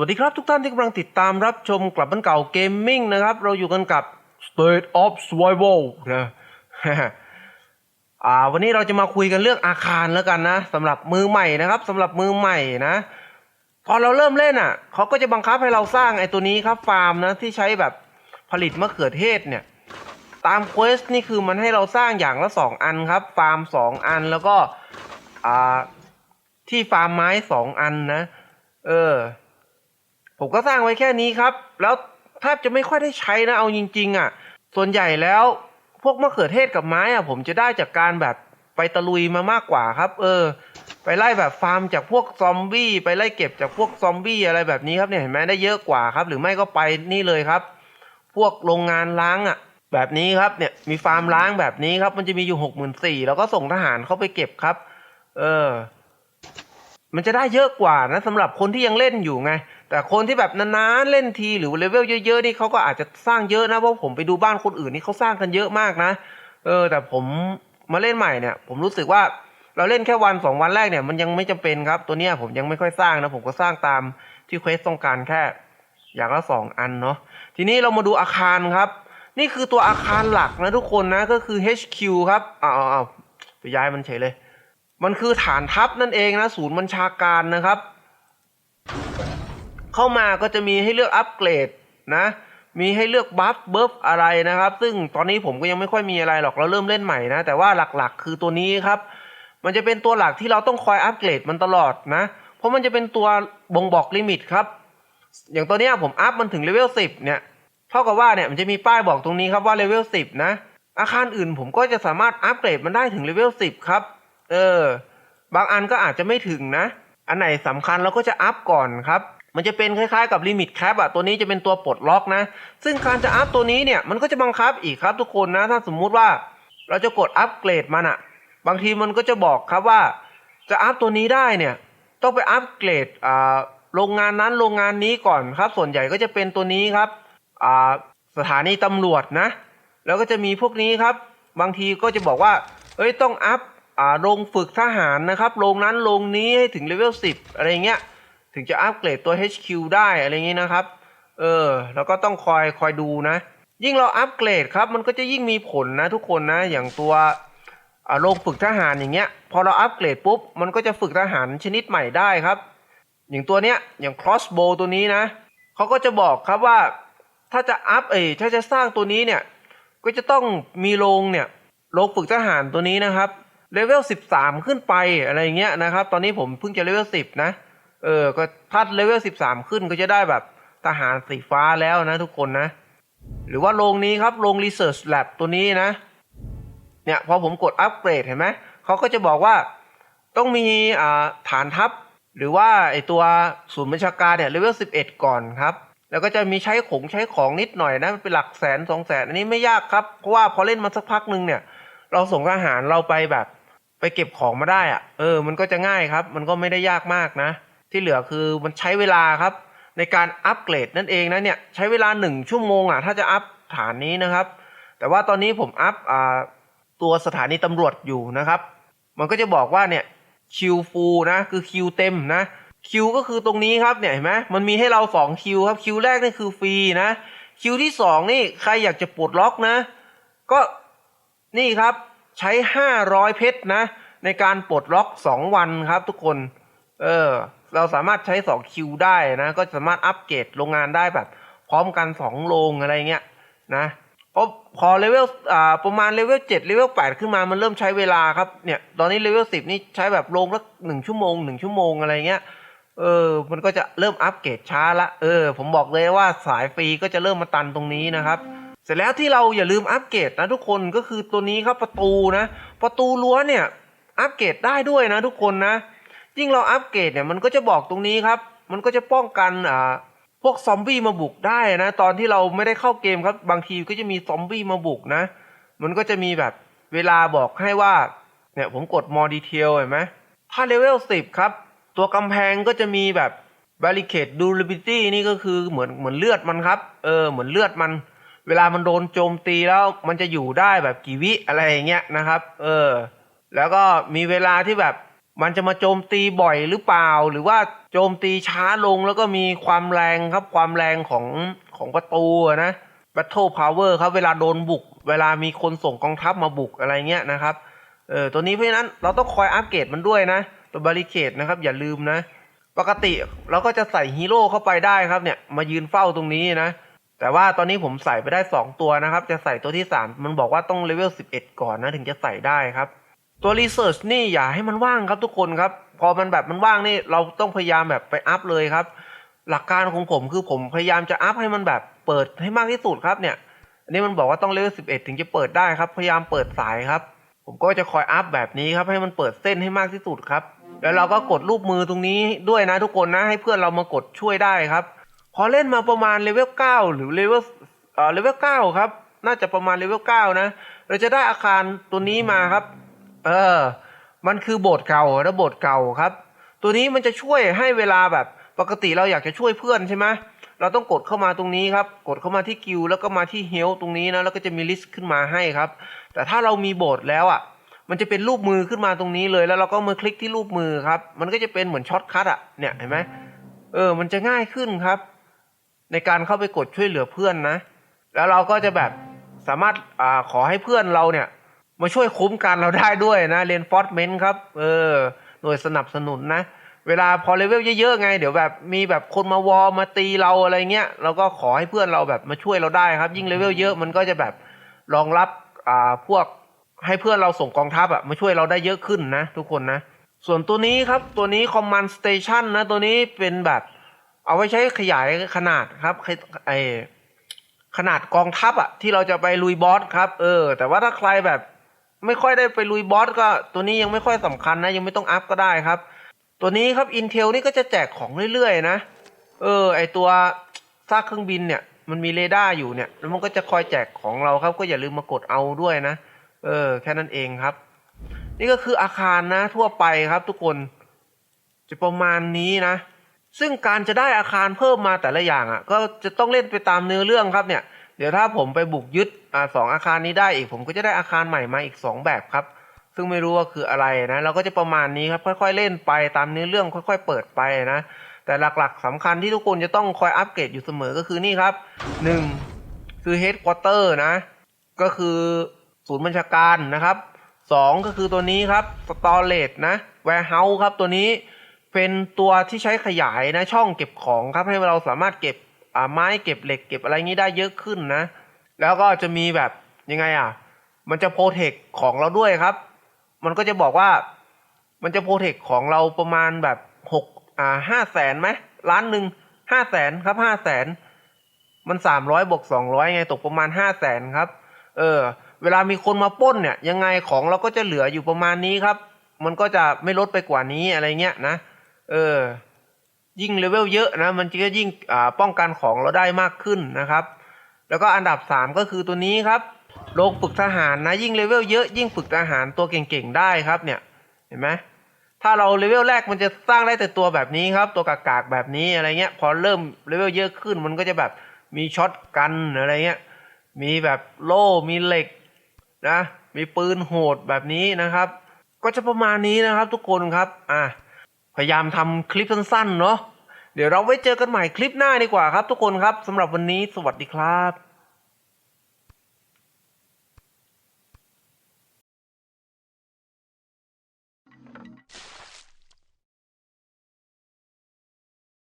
วัสดีครับทุกท่านที่กำลังติดตามรับชมกลับบ้านเก่าเกมมิ่งนะครับ เราอยู่กันกับ State of Survival นะอ่าวันนี้เราจะมาคุยกันเรื่องอาคารแล้วกันนะสำหรับมือใหม่นะครับสำหรับมือใหม่นะ พอเราเริ่มเล่นอะเขาก็จะบังคับให้เราสร้างไอ้ตัวนี้ครับฟาร์มนะที่ใช้แบบผลิตมะเขือเทศเนี่ย ตามเควสนี่คือมันให้เราสร้างอย่างละสองอันครับ ฟาร์มสองอันแล้วก็อ่าที่ฟาร์มไม้สองอันนะ เออ ผมก็สร้างไว้แค่นี้ครับ แล้วแทบจะไม่ค่อยได้ใช้นะเอาจริง ๆ อะ ส่วนใหญ่แล้วพวกมะเขือเทศกับไม้อะ ผมจะได้จากการแบบไปตะลุยมามากกว่าครับ เออ ไปไล่แบบฟาร์มจากพวกซอมบี้ไปไล่เก็บจากพวกซอมบี้อะไรแบบนี้ครับเนี่ยเห็นไหมได้เยอะกว่าครับ หรือไม่ก็ไปนี่เลยครับ พวกโรงงานล้างอะ แบบนี้ครับเนี่ยมีฟาร์มล้างแบบนี้ครับ มันจะมีอยู่หกหมื่นสี่แล้วก็ส่งทหารเข้าไปเก็บครับ เออ มันจะได้เยอะกว่านะสำหรับคนที่ยังเล่นอยู่ไง แต่คนที่แบบนานๆเล่นทีหรือเลเวลเยอะๆนี่เขาก็อาจจะสร้างเยอะนะเพราะผมไปดูบ้านคนอื่นนี่เขาสร้างกันเยอะมากนะ เออ แต่ผมมาเล่นใหม่เนี่ย ผมรู้สึกว่าเราเล่นแค่วันสองวันแรกเนี่ยมันยังไม่จำเป็นครับ ตัวเนี้ยผมยังไม่ค่อยสร้างนะผมก็สร้างตามที่เควสต้องการแค่ อย่างละสองอันเนาะทีนี้เรามาดูอาคารครับ นี่คือตัวอาคารหลักนะทุกคนนะก็คือ HQ ครับอ้าวอ้าวอ้าวไปย้ายมันเฉยเลย มันคือฐานทัพนั่นเองนะศูนย์บัญชาการนะครับ เข้ามาก็จะมีให้เลือกอัปเกรดนะ มีให้เลือกบัฟเบิฟอะไรนะครับ ซึ่งตอนนี้ผมก็ยังไม่ค่อยมีอะไรหรอกเราเริ่มเล่นใหม่นะ แต่ว่าหลักๆ คือตัวนี้ครับ มันจะเป็นตัวหลักที่เราต้องคอยอัปเกรดมันตลอดนะ เพราะมันจะเป็นตัวบ่งบอกลิมิตครับ อย่างตัวเนี้ยผมอัพมันถึงเลเวลสิบเนี่ย เท่ากับว่าเนี่ยมันจะมีป้ายบอกตรงนี้ครับว่าเลเวลสิบนะ อาคารอื่นผมก็จะสามารถอัปเกรดมันได้ถึงเลเวลสิบครับ เออ บางอันก็อาจจะไม่ถึงนะ อันไหนสำคัญเราก็จะอัพก่อนครับ มันจะเป็นคล้ายๆกับลิมิตแคปอะตัวนี้จะเป็นตัวปลดล็อกนะ ซึ่งการจะอัพตัวนี้เนี่ยมันก็จะบังคับอีกครับทุกคนนะ ถ้าสมมุติว่าเราจะกดอัปเกรดมันอะบางทีมันก็จะบอกครับว่า จะอัพตัวนี้ได้เนี่ยต้องไปอัปเกรดอ่าโรงงานนั้นโรงงานนี้ก่อนครับ ส่วนใหญ่ก็จะเป็นตัวนี้ครับอ่าสถานีตำรวจนะ แล้วก็จะมีพวกนี้ครับ บางทีก็จะบอกว่าเอ้ยต้องอัพอ่าโรงฝึกทหารนะครับโรงนั้นโรงนี้ให้ถึงเลเวล10 อะไรเงี้ย ถึงจะอัปเกรดตัว HQ ได้อะไรเงี้นะครับ เออ แล้วก็ต้องคอยคอยดูนะ ยิ่งเราอัปเกรดครับ มันก็จะยิ่งมีผลนะทุกคนนะ อย่างตัวโรงฝึกทหารอย่างเงี้ย พอเราอัปเกรดปุ๊บ มันก็จะฝึกทหารชนิดใหม่ได้ครับ อย่างตัวเนี้ย อย่าง crossbow ตัวนี้นะ เขาก็จะบอกครับว่า ถ้าจะอัพเอยถ้าจะสร้างตัวนี้เนี่ย ก็จะต้องมีโรงเนี่ย โรงฝึกทหารตัวนี้นะครับเลเวลสิบสามขึ้นไปอะไรอย่างเงี้ยนะครับ ตอนนี้ผมเพิ่งจะเลเวลสิบนะ เออ ก็ถ้าเลเวลสิบสามขึ้นก็จะได้แบบทหารสีฟ้าแล้วนะทุกคนนะ หรือว่าโรงนี้ครับโรง Research Lab ตัวนี้นะ เนี่ยพอผมกดอัปเกรดเห็นไหมเขาก็จะบอกว่าต้องมีอ่าฐานทัพ หรือว่าไอตัวศูนย์บัญชาการเนี่ยเลเวลสิบเอ็ดก่อนครับ แล้วก็จะมีใช้ของใช้ของนิดหน่อยนะมันเป็นหลักแสนสองแสนอันนี้ไม่ยากครับ เพราะว่าพอเล่นมาสักพักหนึ่งเนี่ย เราส่งทหารเราไปแบบ ไปเก็บของมาได้อะเออ มันก็จะง่ายครับ มันก็ไม่ได้ยากมากนะ ที่เหลือคือมันใช้เวลาครับ ในการอัปเกรดนั่นเองนะเนี่ยใช้เวลาหนึ่งชั่วโมงอะถ้าจะอัพฐานนี้นะครับ แต่ว่าตอนนี้ผมอัพตัวสถานีตำรวจอยู่นะครับ มันก็จะบอกว่าเนี่ยคิวฟูนะคือคิวเต็มนะคิวก็คือตรงนี้ครับเนี่ยเห็นไหมมันมีให้เราสองคิวครับคิวแรกนี่คือฟรีนะคิวที่สองนี่ใครอยากจะปลดล็อกนะ ก็นี่ครับใช้ห้าร้อยเพชรนะ ในการปลดล็อกสองวันครับทุกคน เออ เราสามารถใช้สองคิวได้นะก็สามารถอัปเกรดโรงงานได้แบบ พร้อมกันสองโรงอะไรเงี้ยนะพอพอเลเวลอ่าประมาณเลเวลเจ็ดเลเวลแปดขึ้นมามันเริ่มใช้เวลาครับเนี่ยตอนนี้เลเวลสิบนี่ใช้แบบโรงละหนึ่งชั่วโมงหนึ่งชั่วโมงอะไรเงี้ยเออมันก็จะเริ่มอัปเกรดช้าละเออผมบอกเลยว่าสายฟรีก็จะเริ่มมาตันตรงนี้นะครับเสร็จแล้วที่เราอย่าลืมอัปเกรดนะทุกคนก็คือตัวนี้ครับประตูนะ ประตูรั้วเนี่ยอัปเกรดได้ด้วยนะทุกคนนะ ยิ่งเราอัปเกรดเนี่ยมันก็จะบอกตรงนี้ครับ มันก็จะป้องกันอ่าพวกซอมบี้มาบุกได้นะตอนที่เราไม่ได้เข้าเกมครับ บางทีก็จะมีซอมบี้มาบุกนะ มันก็จะมีแบบเวลาบอกให้ว่าเนี่ยผมกด more detail เห็นไหมถ้าเลเวล10ครับ ตัวกำแพงก็จะมีแบบ barricade durability นี่ก็คือเหมือนเหมือนเลือดมันครับ เออเหมือนเลือดมัน เวลามันโดนโจมตีแล้วมันจะอยู่ได้แบบกี่วิอะไรอย่างเงี้ยนะครับ เออ แล้วก็มีเวลาที่แบบ มันจะมาโจมตีบ่อยหรือเปล่า หรือว่าโจมตีช้าลงแล้วก็มีความแรงครับความแรงของของประตูอะนะ Battle Power ครับเวลาโดนบุก เวลามีคนส่งกองทัพมาบุกอะไรเงี้ยนะครับเออตัวนี้เพราะฉะนั้นเราต้องคอยอัปเกรดมันด้วยนะ ตัวบาริเคดนะครับอย่าลืมนะ ปกติเราก็จะใส่ฮีโร่เข้าไปได้ครับเนี่ยมายืนเฝ้าตรงนี้นะแต่ว่าตอนนี้ผมใส่ไปได้ 2 ตัวนะครับ จะใส่ตัวที่ 3 มันบอกว่าต้องเลเวล11 ก่อนนะ ถึงจะใส่ได้ครับ ตัวรีเสิร์ชนี่อย่าให้มันว่างครับทุกคนครับ พอมันแบบมันว่างนี่เราต้องพยายามแบบไปอัพเลยครับ หลักการของผมคือผมพยายามจะอัพให้มันแบบเปิดให้มากที่สุดครับเนี่ยอันนี้มันบอกว่าต้องเลเวล11ถึงจะเปิดได้ครับ พยายามเปิดสายครับ ผมก็จะคอยอัพแบบนี้ครับให้มันเปิดเส้นให้มากที่สุดครับ แล้วเราก็กดรูปมือตรงนี้ด้วยนะทุกคนนะให้เพื่อนเรามากดช่วยได้ครับ พอเล่นมาประมาณเลเวล9หรือเลเวลเอ่อเลเวล9ครับ น่าจะประมาณเลเวล9นะ เราจะได้อาคารตัวนี้มาครับ เออ มันคือโบสถ์เก่านะบสถ์เก่าครับ ตัวนี้มันจะช่วยให้เวลาแบบปกติเราอยากจะช่วยเพื่อนใช่ไหมเราต้องกดเข้ามาตรงนี้ครับ กดเข้ามาที่กิลแล้วก็มาที่เฮลตรงนี้นะแล้วก็จะมีลิสต์ขึ้นมาให้ครับ แต่ถ้าเรามีโบสถ์แล้วอะ มันจะเป็นรูปมือขึ้นมาตรงนี้เลย แล้วเราก็มาคลิกที่รูปมือครับ มันก็จะเป็นเหมือนช็อตคัทอะเนี่ยเห็นไหมเออ มันจะง่ายขึ้นครับ ในการเข้าไปกดช่วยเหลือเพื่อนนะ แล้วเราก็จะแบบสามารถอขอให้เพื่อนเราเนี่ย มาช่วยคุ้มกันเราได้ด้วยนะเรียนฟอร์สเมนครับ เออหน่วยสนับสนุนนะ เวลาพอเลเวลเยอะๆไง เดี๋ยวแบบมีแบบคนมาวอลมาตีเราอะไรเงี้ยเราก็ขอให้เพื่อนเราแบบมาช่วยเราได้ครับ ยิ่งเลเวลเยอะมันก็จะแบบรองรับอ่าพวกให้เพื่อนเราส่งกองทัพอะมาช่วยเราได้เยอะขึ้นนะ ทุกคนนะ ส่วนตัวนี้ครับตัวนี้ Command Station นะ ตัวนี้เป็นแบบ เอาไว้ใช้ขยายขนาดครับไอขนาดกองทัพอะที่เราจะไปลุยบอสครับ เออ แต่ว่าถ้าใครแบบ ไม่ค่อยได้ไปลุยบอสก็ ตัวนี้ยังไม่ค่อยสำคัญนะ ยังไม่ต้องอัพก็ได้ครับ ตัวนี้ครับ Intel นี่ก็จะแจกของเรื่อยๆนะ เออ ไอตัวซากเครื่องบินเนี่ย มันมีเรดาร์อยู่เนี่ย แล้วมันก็จะคอยแจกของเราครับ ก็อย่าลืมมากดเอาด้วยนะ เออ แค่นั้นเองครับ นี่ก็คืออาคารนะ ทั่วไปครับ ทุกคน จะประมาณนี้นะ ซึ่งการจะได้อาคารเพิ่มมาแต่ละอย่างอะ ก็จะต้องเล่นไปตามเนื้อเรื่องครับเนี่ย เดี๋ยวถ้าผมไปบุกยึดอ่าสองอาคารนี้ได้อีก ผมก็จะได้อาคารใหม่มาอีกสองแบบครับ ซึ่งไม่รู้ว่าคืออะไรนะ เราก็จะประมาณนี้ครับ ค่อย ๆ เล่นไปตามเนื้อเรื่องค่อย ๆ เปิดไปนะ แต่หลักๆสำคัญที่ทุกคนจะต้องคอยอัปเกรดอยู่เสมอก็คือนี่ครับหนึ่งคือ headquarter นะ ก็คือศูนย์บัญชาการนะครับสองก็คือตัวนี้ครับ storage นะ warehouse ครับตัวนี้เป็นตัวที่ใช้ขยายนะช่องเก็บของครับให้เราสามารถเก็บ ไม้เก็บเหล็กเก็บอะไรงี้ได้เยอะขึ้นนะ แล้วก็จะมีแบบยังไงอะ มันจะโปรเทคของเราด้วยครับ มันก็จะบอกว่า มันจะโปรเทคของเราประมาณแบบหกอ่าห้าแสนไหมล้านหนึ่งห้าแสนครับห้าแสนมันสามร้อยบวกสองร้อยไงตกประมาณห้าแสนครับ เออ เวลามีคนมาป้นเนี่ย ยังไงของเราก็จะเหลืออยู่ประมาณนี้ครับ มันก็จะไม่ลดไปกว่านี้อะไรเงี้ยนะ เออ ยิ่งเลเวลเยอะนะมันก็ยิ่งป้องกันของเราได้มากขึ้นนะครับ แล้วก็อันดับสามก็คือตัวนี้ครับโรงฝึกทหารนะยิ่งเลเวลเยอะยิ่งฝึกทหารตัวเก่งๆได้ครับเนี่ยเห็นไหมถ้าเราเลเวลแรกมันจะสร้างได้แต่ตัวแบบนี้ครับ ตัวกากๆแบบนี้อะไรเงี้ยพอเริ่มเลเวลเยอะขึ้นมันก็จะแบบมีช็อตกันอะไรเงี้ยมีแบบโล่มีเหล็กนะมีปืนโหดแบบนี้นะครับ ก็จะประมาณนี้นะครับทุกคนครับอะพยายามทำคลิปสั้นๆเนาะ เดี๋ยวเราไว้เจอกันใหม่คลิปหน้าดีกว่าครับทุกคนครับสำหรับวันนี้สวัสดีครับ